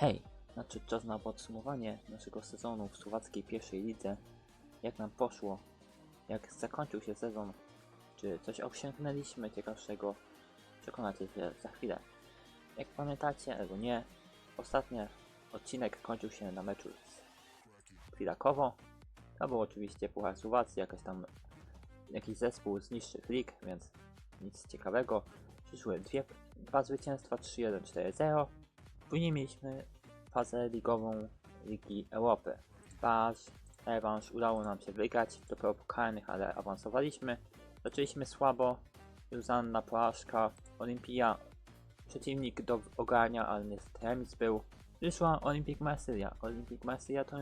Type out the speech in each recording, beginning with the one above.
Hej, nadszedł czas na podsumowanie naszego sezonu w słowackiej pierwszej lidze. Jak nam poszło, jak zakończył się sezon, czy coś osiągnęliśmy ciekawszego, przekonacie się za chwilę. Jak pamiętacie albo nie, ostatni odcinek kończył się na meczu z Filakowo. To był oczywiście Puchar Słowacji, jakaś tam jakiś zespół z niższych lig, więc nic ciekawego. Przyszły dwie, dwa zwycięstwa 3-1, 4-0. Później mieliśmy fazę ligową Ligi Europy. Baż, rewanż udało nam się wygrać, dopiero pokalnych, ale awansowaliśmy. Zaczęliśmy słabo, Zuzanna porażka, Olimpia przeciwnik do ogarnia, ale niestety remis był. Wyszła Olympic Marsylia. Olympic Marsylia to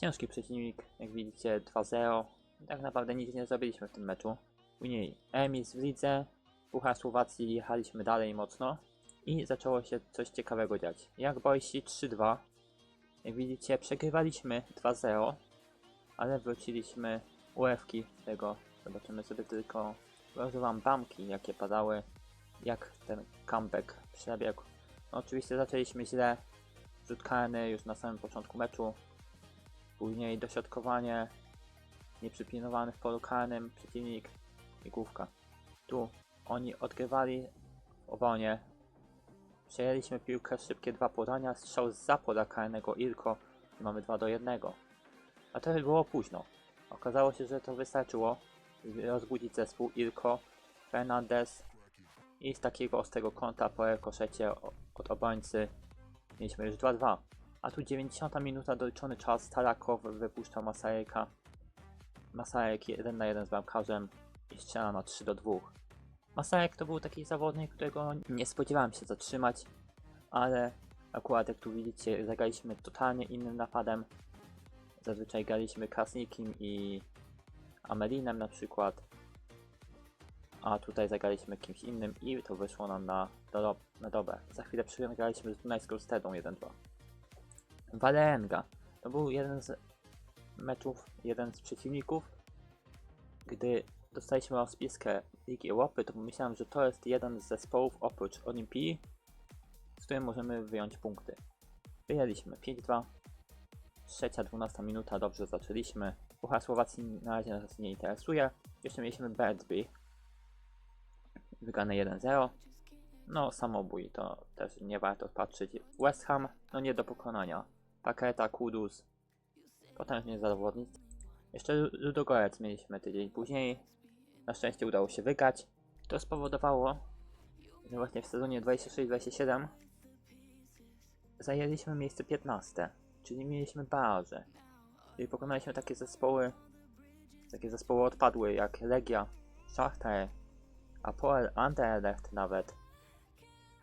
ciężki przeciwnik, jak widzicie 2-0. Tak naprawdę nic nie zrobiliśmy w tym meczu. Później remis w lidze, Puchar Słowacji jechaliśmy dalej mocno i zaczęło się coś ciekawego dziać. Jak Boysi 3-2. Jak widzicie, przegrywaliśmy 2-0, ale wróciliśmy UFki z tego. Zobaczymy sobie tylko. Wam bramki, jakie padały, jak ten comeback przebiegł. No, oczywiście zaczęliśmy źle. Rzut karny już na samym początku meczu. Później dośrodkowanie. Nieprzypilnowany w polu karnym przeciwnik i główka. Tu oni odgrywali w Przejęliśmy piłkę, szybkie dwa podania, strzał z pola karnego Ilko i mamy 2 do 1. A to było późno. Okazało się, że to wystarczyło, rozbudzić zespół Ilko, Fernandez i z takiego ostrego kąta po koszecie od obrońcy mieliśmy już 2-2. A tu 90 minuta doliczony czas, Tarakow wypuszcza Masareka. Masarek 1 na 1 z bramkarzem i strzela na 3 do 2. Masarek to był taki zawodnik, którego nie spodziewałem się zatrzymać, ale akurat jak tu widzicie, zagraliśmy totalnie innym napadem. Zazwyczaj graliśmy Krasnikiem i Amelinem na przykład, a tutaj zagraliśmy kimś innym i to wyszło nam na, do, na dobre. Za chwilę przegraliśmy z Dunajską Stedą 1-2. Walenga to był jeden z meczów, jeden z przeciwników, gdy dostaliśmy rozpiskę Ligi Europy, to pomyślałem, że to jest jeden z zespołów oprócz Olimpii, z którym możemy wyjąć punkty. Wyjęliśmy 5-2. Trzecia, 12 minuta, dobrze zaczęliśmy. Puchar Słowacji na razie nas nie interesuje. Jeszcze mieliśmy Berdsby. Wygrane 1-0. No, samobój to też nie warto patrzeć. West Ham, no nie do pokonania. Paketa, Kudus. Potężnie zawodnicy. Jeszcze Ludogorec mieliśmy tydzień później. Na szczęście udało się wygrać. To spowodowało, że właśnie w sezonie 26-27 zajęliśmy miejsce 15, czyli mieliśmy baraże. Czyli pokonaliśmy takie zespoły, takie zespoły odpadłe jak Legia, Schachter, Apoel, Anderlecht nawet.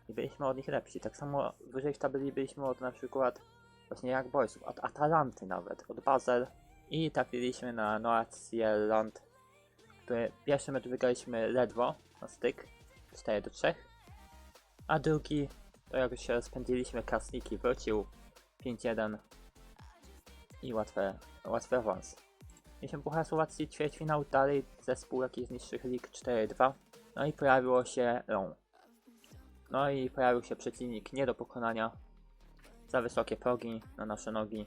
I byliśmy od nich lepsi. Tak samo wyżej w tabeli byliśmy od na przykład właśnie jak Boysów, od Atalanty nawet, od Basel. I trafiliśmy na Nordsjælland, który pierwszy mecz wygraliśmy ledwo na styk 4 do 3, a drugi to jak się rozpędziliśmy, Krasniki wrócił 5-1 i łatwe, łatwy awans. Mieliśmy Puchar Słowacji ćwierćfinał, dalej zespół jakichś z niższych lig 4-2, no i pojawiło się Ron. No i pojawił się przeciwnik nie do pokonania, za wysokie progi na nasze nogi.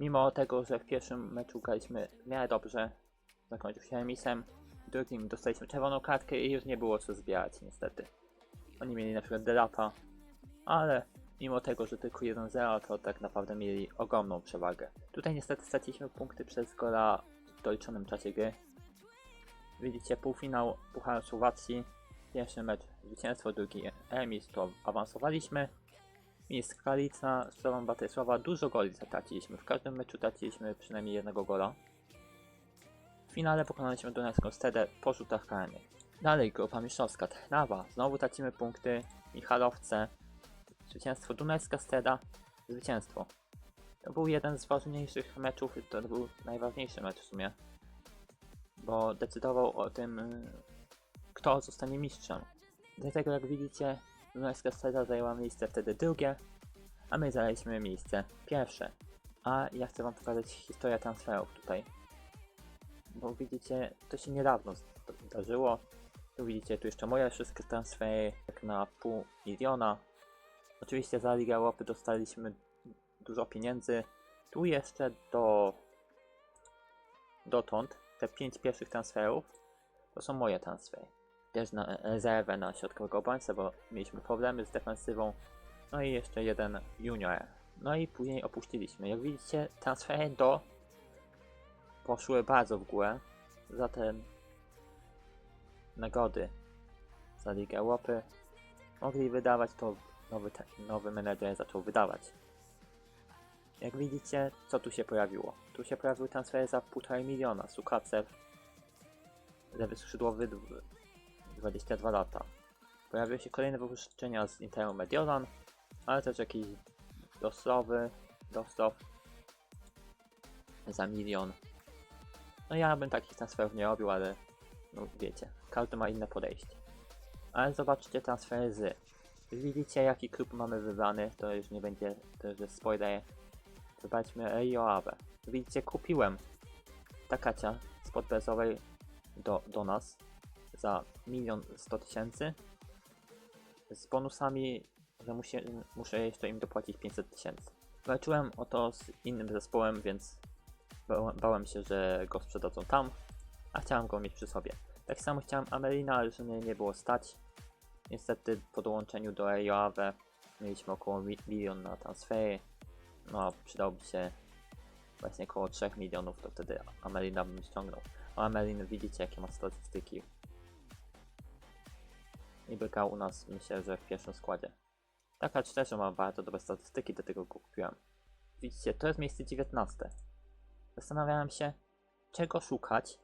Mimo tego, że w pierwszym meczu graliśmy w miarę dobrze, zakończył się remisem, w drugim dostaliśmy czerwoną kartkę i już nie było co zbierać niestety. Oni mieli na przykład Delapa, ale mimo tego, że tylko 1-0, to tak naprawdę mieli ogromną przewagę. Tutaj niestety straciliśmy punkty przez gola w doliczonym czasie gry. Widzicie półfinał Pucharu Słowacji, pierwszy mecz zwycięstwo, drugi remis, to awansowaliśmy. Mistrz Kalica, Słową Batysława, dużo goli zatraciliśmy. W każdym meczu traciliśmy przynajmniej jednego gola. Finale pokonaliśmy Dunajską Stedę po rzutach karnych. Dalej grupa mistrzowska, Trnawa, znowu tracimy punkty, Michalowce, zwycięstwo Dunajska Steda, zwycięstwo. To był jeden z ważniejszych meczów, to był najważniejszy mecz w sumie, bo decydował o tym, kto zostanie mistrzem. Dlatego jak widzicie, Dunajska Steda zajęła miejsce wtedy drugie, a my zajęliśmy miejsce pierwsze. A ja chcę wam pokazać historię transferów tutaj. Bo widzicie, to się niedawno zdarzyło. Tu widzicie, tu jeszcze moje wszystkie transfery, jak na pół miliona. Oczywiście za Ligę Europy dostaliśmy dużo pieniędzy. Tu jeszcze do dotąd te 5 pierwszych transferów to są moje transfery. Też na rezerwę na środkowego obrońcę, bo mieliśmy problemy z defensywą. No i jeszcze jeden junior. No i później opuściliśmy. Jak widzicie, transfery do poszły bardzo w górę. Zatem nagrody za Ligę Europy mogli wydawać, to nowy, nowy menedżer zaczął wydawać. Jak widzicie, co tu się pojawiło? Tu się pojawił transfer za 1,5 miliona. Sukacew, lewy skrzydłowy, dw- 22 lata. Pojawiły się kolejne wypuszczenia z Interu Mediolan, ale też jakiś Doslowy, Doslow za milion. No ja bym takich transferów nie robił, ale no wiecie, każdy ma inne podejście. Ale zobaczcie transfery z. Widzicie jaki klub mamy wybrany, to już nie będzie, to już jest spoiler. Zobaczmy Rio Ave. Widzicie, kupiłem Takacia z podbezowej do, do nas za milion sto tysięcy z bonusami, że musie, muszę jeszcze im dopłacić 500 tysięcy. Walczyłem o to z innym zespołem, więc bałem, się, że go sprzedadzą tam, a chciałem go mieć przy sobie. Tak samo chciałem Amelina, ale że mnie nie było stać. Niestety po dołączeniu do Ejave mieliśmy około mi- milion na transfery. No, przydałby się właśnie około 3 milionów, to wtedy Amelina bym ściągnął. A Amelin widzicie jakie ma statystyki. I by grał u nas myślę, że w pierwszym składzie. Taka też ma bardzo dobre statystyki, do tego go kupiłem. Widzicie, to jest miejsce 19. Zastanawiałem się, czego szukać,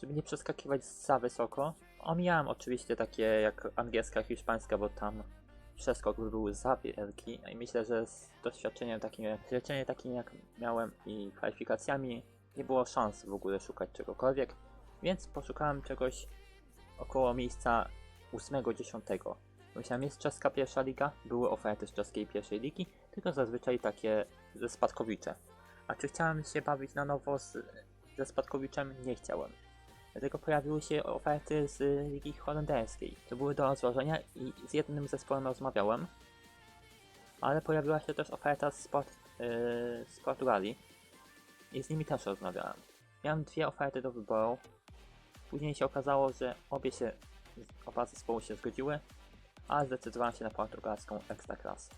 żeby nie przeskakiwać za wysoko. Omijałem oczywiście takie jak angielska, hiszpańska, bo tam przeskok by był za wielki. I myślę, że z doświadczeniem takim, jak doświadczenie takim jak miałem i kwalifikacjami, nie było szans w ogóle szukać czegokolwiek. Więc poszukałem czegoś około miejsca 8-10. Myślałem, jest czeska pierwsza liga, były oferty z czeskiej pierwszej ligi, tylko zazwyczaj takie ze spadkowicze. A czy chciałem się bawić na nowo z, ze spadkowiczem? Nie chciałem. Dlatego pojawiły się oferty z ligi holenderskiej. To były do rozważenia i z jednym zespołem rozmawiałem, ale pojawiła się też oferta z, Sport, yy, z Portugalii i z nimi też rozmawiałem. Miałem dwie oferty do wyboru. Później się okazało, że obie się oba zespoły się zgodziły, a zdecydowałem się na portugalską ekstraklasę.